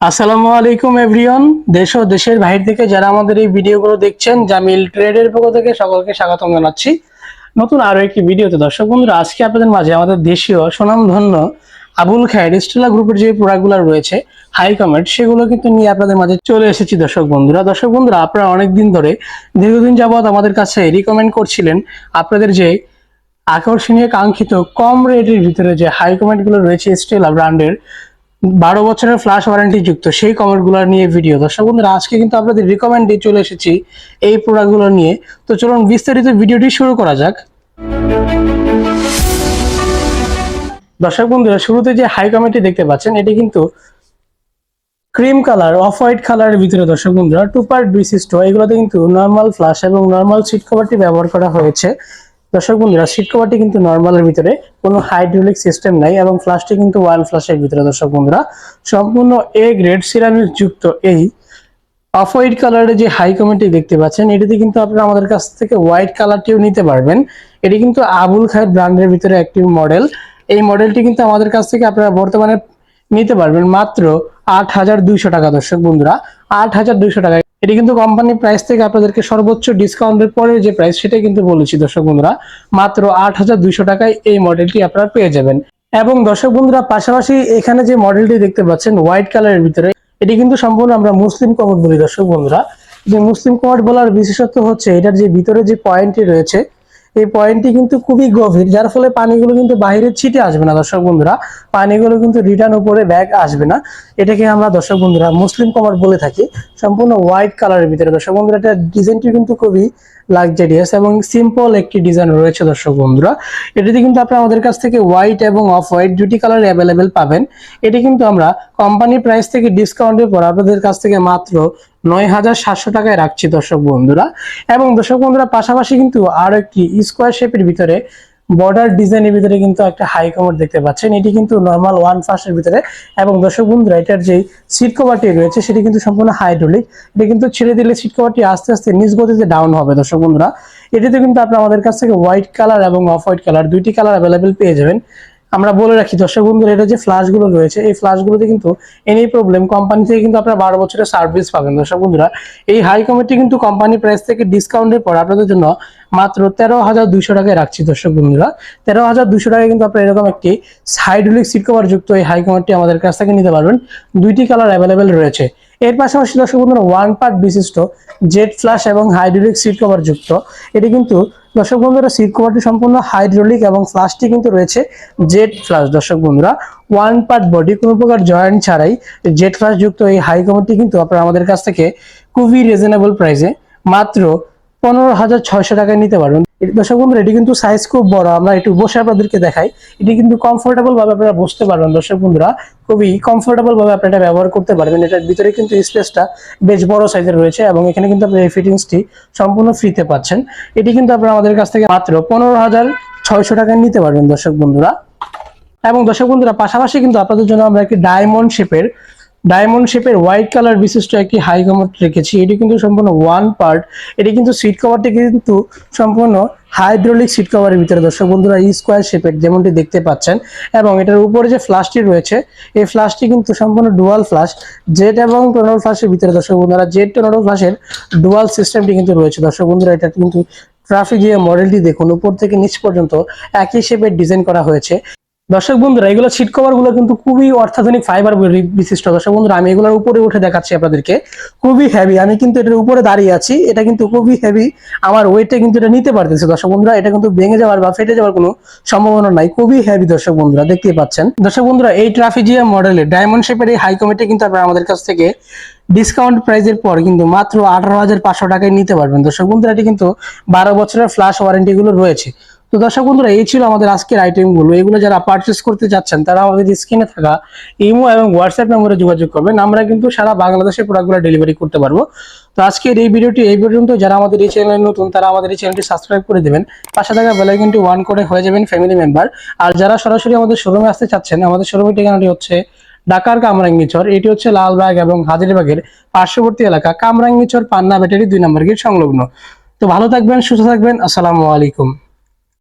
আসসালামু আলাইকুম এভরিওয়ান দেশ ও দেশের বাহির থেকে যারা আমাদের এই ভিডিওগুলো দেখছেন, জামিল ট্রেডের পক্ষ থেকে সকলকে স্বাগতম জানাচ্ছি। নতুন আরও একটি ভিডিওতে, দর্শক বন্ধুরা, আজকে আপনাদের মাঝে আমাদের দেশীয় সুনামধন্য আবুল খায়ের স্টেলা গ্রুপের যে প্রোডাক্টগুলো রয়েছে হাই কমেন্ট সেগুলো কিন্তু নিয়ে আপনাদের মাঝে চলে এসেছি, দর্শক বন্ধুরা। দর্শক বন্ধুরা, আপনারা অনেকদিন ধরে, দীর্ঘদিন যাবৎ আমাদের কাছে রিকমেন্ড করছিলেন আপনাদের যে আকর্ষণীয়, কাঙ্ক্ষিত, কম রেটের ভিতরে যে হাই কমেন্টগুলো রয়েছে স্টেলা ব্র্যান্ডের বারো বছরের ফ্লাশ ওয়ারেন্টি যুক্ত সেই কমেন্টগুলো নিয়ে ভিডিও দর্শক বন্ধুরা, আজকে কিন্তু আপনাদের রিকমেন্ডে চলে এসেছি এই প্রোডাক্টগুলো নিয়ে। তো চলুন বিস্তারিত ভিডিওটি শুরু করা যাক। দর্শক বন্ধুরা, শুরুতে যে হাই কমেন্টটি দেখতে পাচ্ছেন, এটি কিন্তু ক্রিম কালার অফ হোয়াইট কালারের ভিতরে দর্শক বন্ধুরা টু পার্ট বিশিষ্ট। এগুলোতে কিন্তু নর্মাল ফ্লাশ এবং নর্মাল সিট কভারটি ব্যবহার করা হয়েছে। দর্শক বন্ধুরা সিট কভারটি কিন্তু নর্মালের ভিতরে, কোনো হাইড্রোলিক সিস্টেম নাই এবং ফ্লাশটি কিন্তু ওয়ান ফ্লাশের ভিতরে দর্শক বন্ধুরা। সম্পূর্ণ এ গ্রেড সিরামিক যুক্ত এই অফ হোয়াইট কালারের যে হাই কমেন্টটি দেখতে পাচ্ছেন, এটিতে কিন্তু আপনারা আমাদের কাছ থেকে হোয়াইট কালারটিও নিতে পারবেন। এটি কিন্তু আবুল খায়ের ব্র্যান্ডের ভিতরে একটি মডেল এই মডেলটি কিন্তু আমাদের কাছ থেকে আপনারা বর্তমানে নিতে পারবেন মাত্র আট হাজার দুইশো টাকা দর্শক বন্ধুরা। আট হাজার দুইশো টাকা এটি কিন্তু কোম্পানি প্রাইস থেকে আপনাদেরকে সর্বোচ্চ ডিসকাউন্টের পরে যে প্রাইস সেটা কিন্তু বলেছি দর্শক বন্ধুরা। মাত্র আট হাজার দুইশো টাকায় এই মডেলটি আপনারা পেয়ে যাবেন। এবং দর্শক বন্ধুরা, পাশাপাশি এখানে যে মডেলটি দেখতে পাচ্ছেন হোয়াইট কালারের ভিতরে, এটি কিন্তু সম্পূর্ণ আমরা মুসলিম কমট বলি দর্শক বন্ধুরা। যে মুসলিম কমট বলার বিশেষত্ব হচ্ছে, এটার যে ভিতরে যে পয়েন্টটি রয়েছে এই পয়েন্টটি কিন্তু খুবই গভীর, যার ফলে পানিগুলো কিন্তু বাইরে ছিটে আসবে না, দর্শক বন্ধুরা। পানিগুলো কিন্তু রিটার্ন উপরে ব্যাগ আসবে না। এটাকে আমরা, দর্শক বন্ধুরা, মুসলিম কমার বলে থাকি। সম্পূর্ণ হোয়াইট কালারের ভিতরে। দর্শক বন্ধুরা, এটা ডিজাইনটি কিন্তু খুবই লাক্সারিয়াস এবং সিম্পল একটি ডিজাইন রয়েছে, দর্শক বন্ধুরা। এটিতে কিন্তু আপনারা আমাদের কাছ থেকে হোয়াইট এবং অফ হোয়াইট দুটি কালার অ্যাভেলেবেল পাবেন। এটি কিন্তু আমরা কোম্পানির প্রাইস থেকে ডিসকাউন্টের পর আপনাদের কাছ থেকে মাত্র নয় হাজার সাতশো টাকায় রাখছি দর্শক বন্ধুরা। এবং দর্শক বন্ধুরা, পাশাপাশি কিন্তু আরও একটি স্কোয়ার শেপের ভিতরে বর্ডার ডিজাইনের ভিতরে কিন্তু একটা হাই কভার দেখতে পাচ্ছেন। এটি কিন্তু নর্মাল ওয়ান ফার্স্টের ভিতরে। এবং দর্শক বন্ধুরা, এটার যে সিট কভারটি রয়েছে, সেটি কিন্তু সম্পূর্ণ হাইড্রোলিক এটা কিন্তু ছেড়ে দিলে সিট কভারটি আস্তে আস্তে নিজ গতিতে ডাউন হবে দর্শক বন্ধুরা। এটিতে কিন্তু আপনি আমাদের কাছ থেকে হোয়াইট কালার এবং অফ হোয়াইট কালার দুইটি কালার অ্যাভেলেবেল পেয়ে যাবেন। আমরা বলে রাখি, দর্শক বন্ধুরা, এটা যে ফ্লাশগুলো রয়েছে, এই ফ্লাশ গুলোতে কিন্তু এনি প্রবলেম কোম্পানি থেকে কিন্তু আপনারা বারো বছরের সার্ভিস পাবেন। দর্শক বন্ধুরা, এই হাই কমিটি কিন্তু কোম্পানি প্রাইস থেকে ডিসকাউন্টের পর আপনাদের জন্য মাত্র তেরো হাজার দুইশো টাকায় রাখছি, দর্শক বন্ধুরা। তেরো হাজার দুইশো টাকায় কিন্তু আপনারা এরকম একটি হাইড্রোলিক সিট কভার যুক্ত এই হাই কমারটি আমাদের কাছ থেকে নিতে পারবেন। দুইটি কালার অ্যাভেলেবেল রয়েছে। এর পাশাপাশি দর্শক বন্ধুরা ওয়ান পার্ট বিশিষ্ট জেট ফ্লাশ এবং হাইড্রোলিক সিট কভার যুক্ত। এটি কিন্তু দর্শক বন্ধুরা সিট কভারটি সম্পূর্ণ হাইড্রোলিক এবং ফ্লাশটি কিন্তু রয়েছে জেট ফ্লাস দর্শক বন্ধুরা ওয়ান পার্ট বডি কোনো প্রকার জয়েন্ট ছাড়াই জেট ফ্লাস যুক্ত এই হাই কভারটি কিন্তু আপনারা আমাদের কাছ থেকে খুবই রিজনেবল প্রাইসে মাত্র পনেরো হাজার ছয়শো টাকায় নিতে পারবেন। দর্শক বন্ধুরা, এটি কিন্তু সাইজ খুব বড়। আমরা একটু বসে আপনাদেরকে দেখাই। এটি কিন্তু কমফোর্টেবল ভাবে আপনারা বসতে পারবেন, দর্শক বন্ধুরা। খুবই কমফোর্টেবল ভাবে আপনারা এটা ব্যবহার করতে পারবেন। এটার ভিতরে কিন্তু স্পেসটা বেশ বড় সাইজের রয়েছে এবং এখানে কিন্তু আপনি এই ফিটিংসটি সম্পূর্ণ ফ্রিতে পাচ্ছেন। এটি কিন্তু আপনারা আমাদের কাছ থেকে মাত্র পনেরো হাজার ছয়শো টাকায় নিতে পারবেন, দর্শক বন্ধুরা। এবং দর্শক বন্ধুরা, পাশাপাশি কিন্তু আপনাদের জন্য আমরা একটি ডায়মন্ড শেপের ডায়মন্ড শেপের হোয়াইট কালার বিশিষ্ট একটি হাই কমার রেখেছি। এটি কিন্তু সম্পূর্ণ ওয়ান পার্ট এটি কিন্তু সিট কভারটি কিন্তু সম্পূর্ণ হাইড্রোলিক সিট কভারের ভিতরে। দর্শক বন্ধুরা স্কোয়ার শেপের যেমনটি দেখতে পাচ্ছেন এবং এটার উপরে যে ফ্লাশটি রয়েছে, এই ফ্লাশটি কিন্তু সম্পূর্ণ ডুয়াল ফ্লাশ জেট এবং টোনাল ফ্লাশের ভিতরে। দর্শক বন্ধুরা জেট টোনাল ফ্লাশের ডুয়াল সিস্টেমটি কিন্তু রয়েছে। দর্শক বন্ধুরা, এটা কিন্তু ট্রাফিক যে মডেলটি দেখুন, উপর থেকে নিচ পর্যন্ত একই শেপের ডিজাইন করা হয়েছে। দর্শক বন্ধুরা, এগুলো সিট কভারগুলো কিন্তু খুবই অত্যাধুনিক ফাইবার বিশিষ্ট। দর্শক বন্ধুরা, আমি এগুলোর উপরে উঠে দেখাচ্ছি আপনাদেরকে। খুবই হেভি আমি কিন্তু এটার উপরে দাঁড়িয়ে আছি। এটা কিন্তু খুবই হেভি আমার ওয়েটে কিন্তু এটা নিতে পারতেছে। দর্শক বন্ধুরা, এটা কিন্তু ভেঙে যাওয়ার বা ফেটে যাওয়ার কোনো সম্ভাবনা নাই। খুবই হেভি দর্শক বন্ধুরা দেখতে পাচ্ছেন। দর্শক বন্ধুরা, এই ট্রাফিজিয়া মডেলের ডায়মন্ড শেপের এই হাই কমিটি কিন্তু আপনারা আমাদের কাছ থেকে ডিসকাউন্ট প্রাইজের পর কিন্তু মাত্র আঠারো হাজার পাঁচশো টাকায় নিতে পারবেন। দর্শক বন্ধুরা, এটি কিন্তু বারো বছরের ফ্লাশ ওয়ারেন্টি গুলো রয়েছে। তো দর্শক বন্ধুরা, এই ছিল আমাদের আজকের আইটেমগুলো এগুলো যারা পারচেস করতে যাচ্ছেন তারা আমাদের স্ক্রিনে থাকা ইমো এবং হোয়াটসঅ্যাপ নম্বরে যোগাযোগ করবেন। আমরা কিন্তু সারা বাংলাদেশে প্রোডাক্টগুলো ডেলিভারি করতে পারব। তো আজকের এই ভিডিওটি এই পর্যন্ত। যারা আমাদের এই চ্যানেলে নতুন, তারা আমাদের এই চ্যানেলটি সাবস্ক্রাইব করে দেবেন। পাশে থাকা বেলাইকনটি ওয়ান করে হয়ে যাবেন ফ্যামিলি মেম্বার আর যারা সরাসরি আমাদের শোরুমে আসতে চাচ্ছেন, আমাদের শোরুমের ঠিকানাটি হচ্ছে ঢাকার কামরাঙ্গিচর এটি হচ্ছে লালবাগ এবং হাজিরবাগের পার্শ্ববর্তী এলাকা কামরাঙ্গিচর পান্না ব্যাটারি দুই নম্বর গেট সংলগ্ন। তো ভালো থাকবেন, সুস্থ থাকবেন। আসসালামু আলাইকুম।